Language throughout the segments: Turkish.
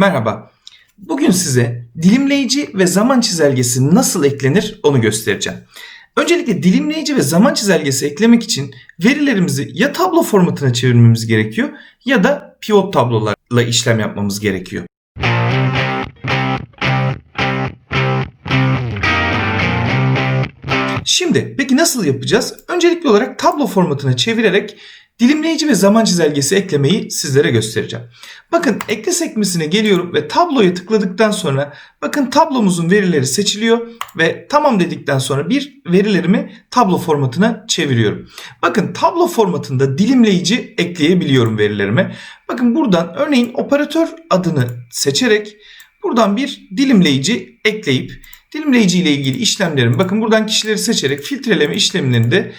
Merhaba. Bugün size dilimleyici ve zaman çizelgesi nasıl eklenir onu göstereceğim. Öncelikle dilimleyici ve zaman çizelgesi eklemek için verilerimizi ya tablo formatına çevirmemiz gerekiyor ya da pivot tablolarla işlem yapmamız gerekiyor. Şimdi peki nasıl yapacağız? Öncelikli olarak tablo formatına çevirerek dilimleyici ve zaman çizelgesi eklemeyi sizlere göstereceğim. Bakın ekle sekmesine geliyorum ve tabloya tıkladıktan sonra bakın tablomuzun verileri seçiliyor ve tamam dedikten sonra bir verilerimi tablo formatına çeviriyorum. Bakın tablo formatında dilimleyici ekleyebiliyorum verilerime. Bakın buradan örneğin operatör adını seçerek buradan bir dilimleyici ekleyip dilimleyici ile ilgili işlemlerimi bakın buradan kişileri seçerek filtreleme işlemlerini de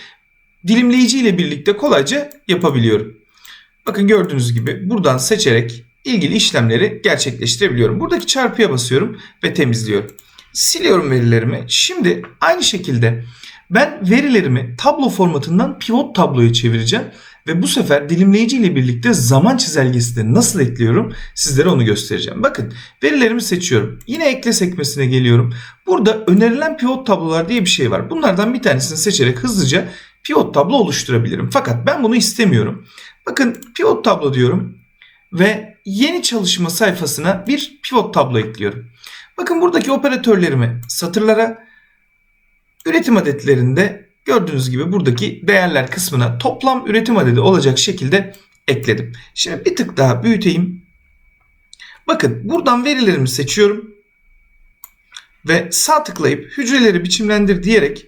dilimleyici ile birlikte kolayca yapabiliyorum. Bakın gördüğünüz gibi buradan seçerek ilgili işlemleri gerçekleştirebiliyorum. Buradaki çarpıya basıyorum ve temizliyorum. Siliyorum verilerimi. Şimdi aynı şekilde ben verilerimi tablo formatından pivot tabloya çevireceğim ve bu sefer dilimleyici ile birlikte zaman çizelgesini nasıl ekliyorum sizlere onu göstereceğim. Bakın verilerimi seçiyorum. Yine ekle sekmesine geliyorum. Burada önerilen pivot tablolar diye bir şey var. Bunlardan bir tanesini seçerek hızlıca pivot tablo oluşturabilirim. Fakat ben bunu istemiyorum. Bakın pivot tablo diyorum ve yeni çalışma sayfasına bir pivot tablo ekliyorum. Bakın buradaki operatörlerimi satırlara, üretim adetlerinde gördüğünüz gibi buradaki değerler kısmına toplam üretim adedi olacak şekilde ekledim. Şimdi bir tık daha büyüteyim. Bakın buradan verilerimi seçiyorum ve sağ tıklayıp hücreleri biçimlendir diyerek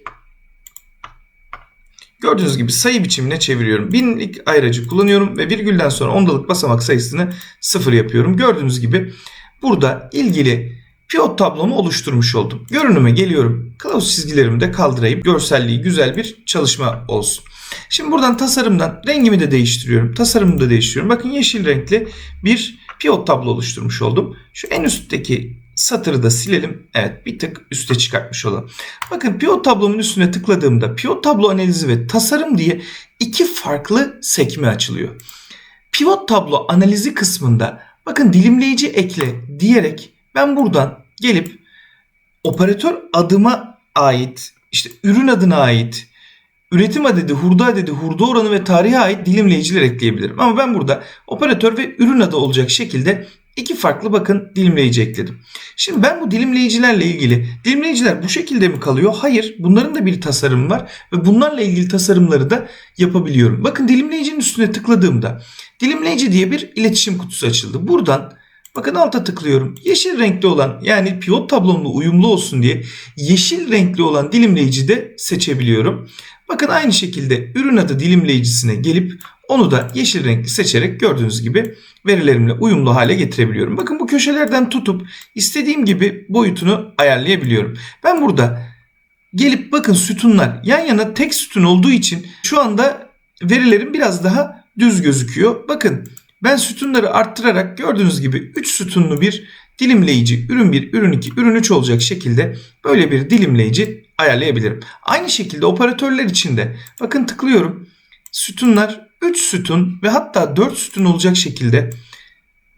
Gördüğünüz gibi sayı biçimine çeviriyorum. Binlik ayracı kullanıyorum ve virgülden sonra ondalık basamak sayısını sıfır yapıyorum. Gördüğünüz gibi burada ilgili pivot tablomu oluşturmuş oldum. Görünüme geliyorum. Kılavuz çizgilerimi de kaldırayım. Görselliği güzel bir çalışma olsun. Şimdi buradan tasarımdan rengimi de değiştiriyorum. Tasarımımı da değiştiriyorum. Bakın yeşil renkli bir pivot tablo oluşturmuş oldum. Şu en üstteki satırı da silelim. Evet bir tık üste çıkartmış olalım. Bakın pivot tablomun üstüne tıkladığımda pivot tablo analizi ve tasarım diye iki farklı sekme açılıyor. Pivot tablo analizi kısmında bakın dilimleyici ekle diyerek ben buradan gelip operatör adıma ait işte ürün adına ait üretim adedi, hurda adedi, hurda oranı ve tarihe ait dilimleyiciler ekleyebilirim. Ama ben burada operatör ve ürün adı olacak şekilde iki farklı bakın dilimleyici ekledim. Şimdi ben bu dilimleyicilerle ilgili dilimleyiciler bu şekilde mi kalıyor? Hayır. Bunların da bir tasarımı var ve bunlarla ilgili tasarımları da yapabiliyorum. Bakın dilimleyicinin üstüne tıkladığımda dilimleyici diye bir iletişim kutusu açıldı. Buradan Bakın alta tıklıyorum. Yeşil renkli olan yani pivot tablomla uyumlu olsun diye yeşil renkli olan dilimleyici de seçebiliyorum. Bakın aynı şekilde ürün adı dilimleyicisine gelip onu da yeşil renkli seçerek gördüğünüz gibi verilerimle uyumlu hale getirebiliyorum. Bakın bu köşelerden tutup istediğim gibi boyutunu ayarlayabiliyorum. Ben burada gelip bakın sütunlar yan yana tek sütun olduğu için şu anda verilerim biraz daha düz gözüküyor. Bakın ben sütunları arttırarak gördüğünüz gibi 3 sütunlu bir dilimleyici ürün 1, ürün 2, ürün 3 olacak şekilde böyle bir dilimleyici ayarlayabilirim. Aynı şekilde operatörler için de bakın tıklıyorum. Sütunlar 3 sütun ve hatta 4 sütun olacak şekilde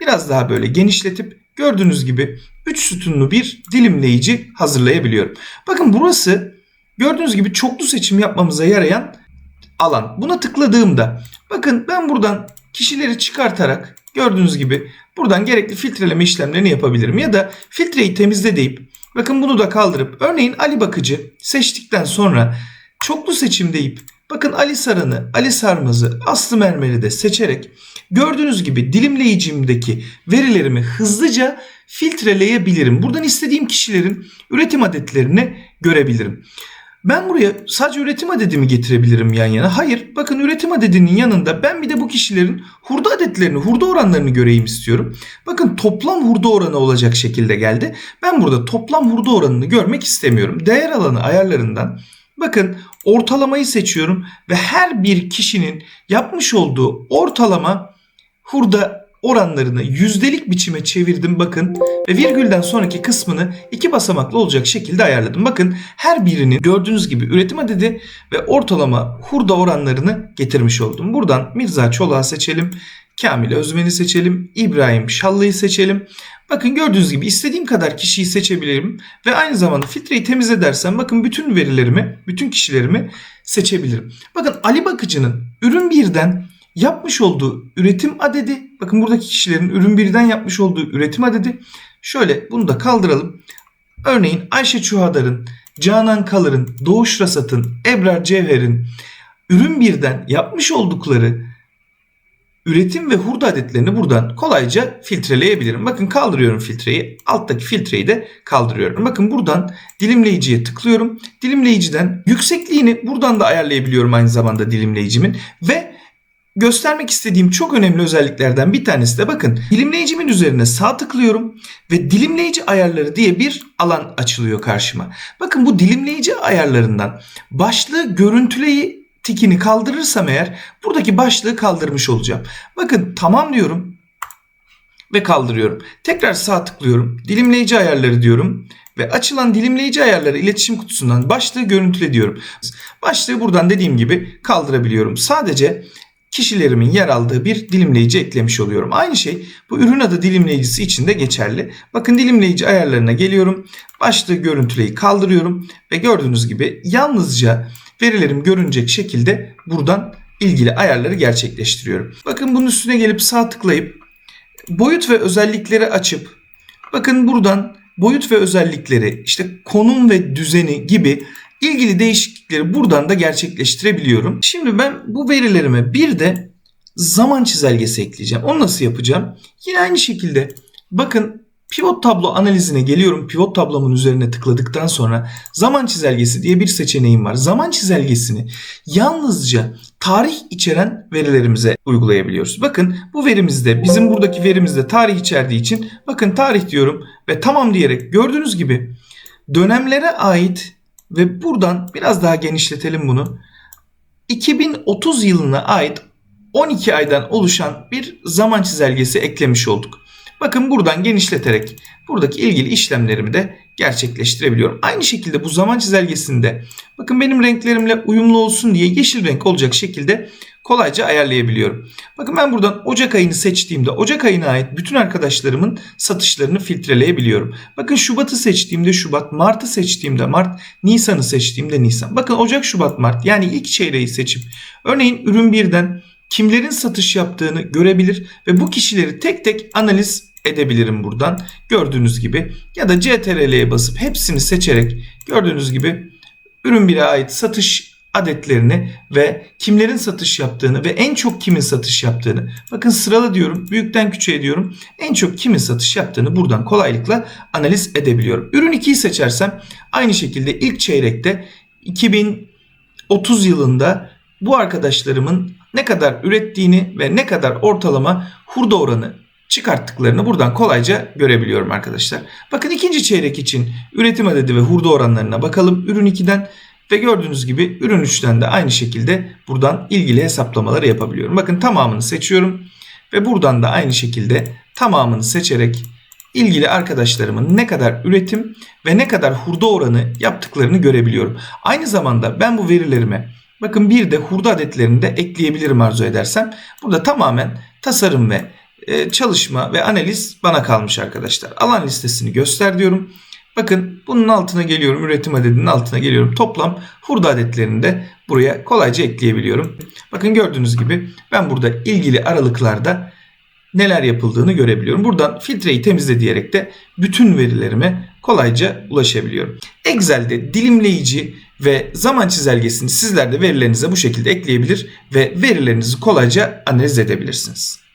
biraz daha böyle genişletip gördüğünüz gibi 3 sütunlu bir dilimleyici hazırlayabiliyorum. Bakın burası gördüğünüz gibi çoklu seçim yapmamıza yarayan alan. Buna tıkladığımda bakın ben buradan kişileri çıkartarak gördüğünüz gibi buradan gerekli filtreleme işlemlerini yapabilirim. Ya da filtreyi temizle deyip bakın bunu da kaldırıp örneğin Ali Bakıcı seçtikten sonra çoklu seçim deyip bakın Ali Saran'ı, Ali Sarmaz'ı, Aslı Mermer'i de seçerek gördüğünüz gibi dilimleyicimdeki verilerimi hızlıca filtreleyebilirim. Buradan istediğim kişilerin üretim adetlerini görebilirim. Ben buraya sadece üretim adedimi getirebilirim yan yana. Hayır bakın üretim adedinin yanında ben bir de bu kişilerin hurda adetlerini, hurda oranlarını göreyim istiyorum. Bakın toplam hurda oranı olacak şekilde geldi. Ben burada toplam hurda oranını görmek istemiyorum. Değer alanı ayarlarından bakın ortalamayı seçiyorum ve her bir kişinin yapmış olduğu ortalama hurda oranlarını yüzdelik biçime çevirdim bakın ve virgülden sonraki kısmını iki basamaklı olacak şekilde ayarladım. Bakın her birinin gördüğünüz gibi üretim adedi ve ortalama hurda oranlarını getirmiş oldum. Buradan Mirza Çolak'ı seçelim. Kamil Özmen'i seçelim. İbrahim Şallı'yı seçelim. Bakın gördüğünüz gibi istediğim kadar kişiyi seçebilirim. Ve aynı zamanda filtreyi temizle dersem bakın bütün verilerimi, bütün kişilerimi seçebilirim. Bakın Ali Bakıcı'nın ürün birden yapmış olduğu üretim adedi. Bakın buradaki kişilerin ürün birden yapmış olduğu üretim adedi. Şöyle bunu da kaldıralım. Örneğin Ayşe Çuhadar'ın, Canan Kalır'ın, Doğuş Rasat'ın, Ebrar Cevher'in ürün birden yapmış oldukları üretim ve hurda adetlerini buradan kolayca filtreleyebilirim. Bakın kaldırıyorum filtreyi. Alttaki filtreyi de kaldırıyorum. Bakın buradan dilimleyiciye tıklıyorum. Dilimleyiciden yüksekliğini buradan da ayarlayabiliyorum aynı zamanda dilimleyicimin. Ve göstermek istediğim çok önemli özelliklerden bir tanesi de bakın dilimleyicimin üzerine sağ tıklıyorum ve dilimleyici ayarları diye bir alan açılıyor karşıma. Bakın bu dilimleyici ayarlarından başlığı görüntüleyi tikini kaldırırsam eğer buradaki başlığı kaldırmış olacağım. Bakın tamam diyorum ve kaldırıyorum. Tekrar sağ tıklıyorum. Dilimleyici ayarları diyorum ve açılan dilimleyici ayarları iletişim kutusundan başlığı görüntüle diyorum. Başlığı buradan dediğim gibi kaldırabiliyorum. Sadece kişilerimin yer aldığı bir dilimleyici eklemiş oluyorum. Aynı şey bu ürün adı dilimleyicisi için de geçerli. Bakın dilimleyici ayarlarına geliyorum. Başlığı görüntüleyi kaldırıyorum ve gördüğünüz gibi yalnızca verilerim görünecek şekilde buradan ilgili ayarları gerçekleştiriyorum. Bakın bunun üstüne gelip sağ tıklayıp boyut ve özellikleri açıp bakın buradan boyut ve özellikleri işte konum ve düzeni gibi ilgili değişiklikleri buradan da gerçekleştirebiliyorum. Şimdi ben bu verilerime bir de zaman çizelgesi ekleyeceğim. Onu nasıl yapacağım? Yine aynı şekilde bakın pivot tablo analizine geliyorum. Pivot tablomun üzerine tıkladıktan sonra zaman çizelgesi diye bir seçeneğim var. Zaman çizelgesini yalnızca tarih içeren verilerimize uygulayabiliyoruz. Bakın bu verimizde bizim buradaki verimizde tarih içerdiği için bakın tarih diyorum ve tamam diyerek gördüğünüz gibi dönemlere ait ve buradan biraz daha genişletelim bunu. 2030 yılına ait 12 aydan oluşan bir zaman çizelgesi eklemiş olduk. Bakın buradan genişleterek buradaki ilgili işlemlerimi de gerçekleştirebiliyorum. Aynı şekilde bu zaman çizelgesinde bakın benim renklerimle uyumlu olsun diye yeşil renk olacak şekilde kolayca ayarlayabiliyorum. Bakın ben buradan Ocak ayını seçtiğimde Ocak ayına ait bütün arkadaşlarımın satışlarını filtreleyebiliyorum. Bakın Şubat'ı seçtiğimde Şubat, Mart'ı seçtiğimde Mart, Nisan'ı seçtiğimde Nisan. Bakın Ocak, Şubat, Mart yani ilk çeyreği seçip örneğin ürün birden kimlerin satış yaptığını görebilir ve bu kişileri tek tek analiz edebilirim buradan. Gördüğünüz gibi ya da CTRL'ye basıp hepsini seçerek gördüğünüz gibi ürün 1'e ait satış adetlerini ve kimlerin satış yaptığını ve en çok kimin satış yaptığını bakın sıralı diyorum büyükten küçüğe diyorum en çok kimin satış yaptığını buradan kolaylıkla analiz edebiliyorum. Ürün 2'yi seçersem aynı şekilde ilk çeyrekte 2030 yılında bu arkadaşlarımın ne kadar ürettiğini ve ne kadar ortalama hurda oranı çıkarttıklarını buradan kolayca görebiliyorum arkadaşlar. Bakın ikinci çeyrek için üretim adedi ve hurda oranlarına bakalım. Ürün 2'den ve gördüğünüz gibi ürün 3'ten de aynı şekilde buradan ilgili hesaplamaları yapabiliyorum. Bakın tamamını seçiyorum ve buradan da aynı şekilde tamamını seçerek ilgili arkadaşlarımın ne kadar üretim ve ne kadar hurda oranı yaptıklarını görebiliyorum. Aynı zamanda ben bu verilerime bakın bir de hurda adetlerini de ekleyebilirim arzu edersem. Burada tamamen tasarım ve e, çalışma ve analiz bana kalmış arkadaşlar. Alan listesini göster diyorum. Bakın bunun altına geliyorum. Üretim adedinin altına geliyorum. Toplam hurda adetlerini de buraya kolayca ekleyebiliyorum. Bakın gördüğünüz gibi ben burada ilgili aralıklarda neler yapıldığını görebiliyorum. Buradan filtreyi temizle diyerek de bütün verilerime kolayca ulaşabiliyorum. Excel'de dilimleyici ve zaman çizelgesini sizler de verilerinize bu şekilde ekleyebilir ve verilerinizi kolayca analiz edebilirsiniz.